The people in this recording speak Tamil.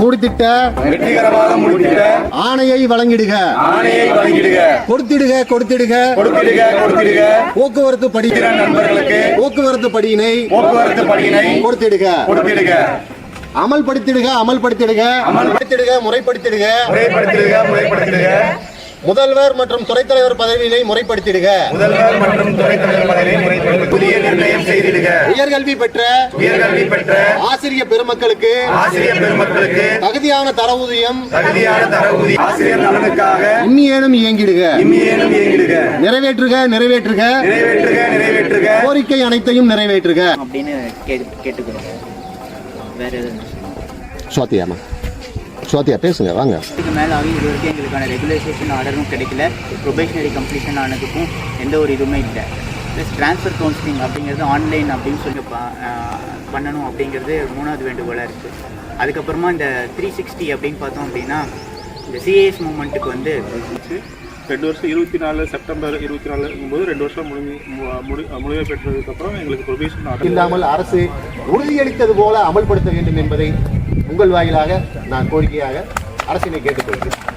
முடித்திட்ட வெற்றிகரமாக ஆணையை வழங்கிடுக. ஆணையை வழங்கிடுக. கொடுத்திடுக கொடுத்திடுக. கொடுத்திடுக கொடுத்திடுக. போக்குவரத்து படி திறன் நண்பர்களுக்கு போக்குவரத்து படியினை போக்குவரத்து பணியினை கொடுத்திடுக. கொடுத்திடுக. அமல்படுத்திடுக அமல்படுத்திடுக. அமல்படுத்திடுக. முறைப்படுத்திடுக. முறைப்படுத்திடுக முறைப்படுத்திடுக. முதல்வர் மற்றும் துறைத் தலைவர் பதவியினை முறைப்படுத்திடுக. முதல்வர் மற்றும் துணைத் தலைவர் பதவியை முறைப்படுத்தி புதிய நிர்ணயம் செய்திடுக. உயர்கல்வி பெற்ற உயர்கல்வி பெற்ற ஆசிரியர் பெருமக்களுக்கு ஆசிரியர் பெருமக்களுக்கு தகுதியான தரவூதியம் தகுதியான தர ஊதிய ஆசிரியர் நலனுக்காக இன்னியேனும் இயங்கிடுக. இம்மியேனும் இயங்கிடுக. நிறைவேற்றுக நிறைவேற்றுக. நிறைவேற்றுக நிறைவேற்றுக. கோரிக்கை அனைத்தையும் நிறைவேற்றுக. அப்படின்னு கேட்டுக்கிறோம். வேற எதுவும். சுவாத்தியாமா? சுவாத்தியா பேசுங்க வாங்க. இதுக்கு மேலே ஆகி இது வரைக்கும் எங்களுக்கான ரெகுலைசேஷன் ஆர்டரும் கிடைக்கல. ப்ரொபேஷனரி கம்ப்ளீஷன் ஆனதுக்கும் எந்த ஒரு இதுவுமே இல்லை. ப்ளஸ் ட்ரான்ஸ்ஃபர் கவுன்சிலிங் அப்படிங்கிறது ஆன்லைன் அப்படின்னு சொல்லி பண்ணணும் அப்படிங்கிறது மூணாவது வேண்டுகோளாக இருக்குது அதுக்கப்புறமா இந்த த்ரீ சிக்ஸ்டி அப்படின்னு பார்த்தோம் அப்படின்னா இந்த சிஏஎஸ் மூமெண்ட்டுக்கு வந்து ரெண்டு வருஷம் இருபத்தி நாலு செப்டம்பர் இருபத்தி நாலுங்கும்போது ரெண்டு வருஷம் முடிஞ்சு முடிவை பெற்றதுக்கப்புறம் எங்களுக்கு ப்ரொபேஷன் ஆர்டர் இல்லாமல் அரசு உறுதியளித்தது போல அமல்படுத்த வேண்டும் என்பதை உங்கள் வாயிலாக நான் கோரிக்கையாக அரசினை கேட்டுக்கொள்கிறேன்.